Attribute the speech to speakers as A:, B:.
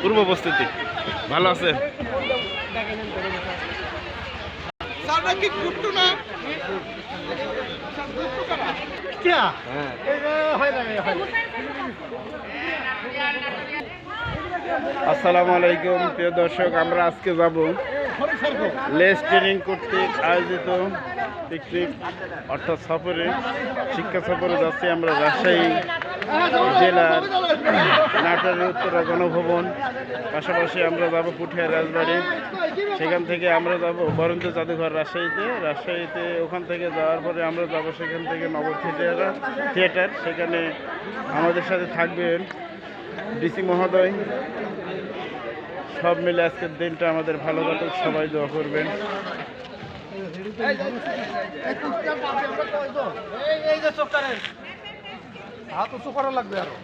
A: পূর্ব উপস্থিতি। ভালো আছে?
B: না
A: আসসালামু আলাইকুম প্রিয় দর্শক আমরা আজকে যাব লেস ট্রেনিং কর্তৃক আয়োজিত পিকনিক অর্থাৎ সফরে, শিক্ষা সফরে যাচ্ছি আমরা রাজশাহী জেলার নাটোরের উত্তরা গণভবন। পাশাপাশি আমরা যাব পুঠিয়া রাজবাড়ি। সেখান থেকে আমরা যাব বরঞ্চ জাদুঘর রাজশাহীতে। রাজশাহীতে ওখান থেকে যাওয়ার পরে আমরা যাব সেখান থেকে নব থিয়েটার থিয়েটার। সেখানে আমাদের সাথে থাকবেন ডিসি মহোদয়। সব মিলে আজকের দিনটা আমাদের ভালো কাটুক, সবাই দোয়া করবেন।
B: হাত উঁচু করা লাগবে আরও।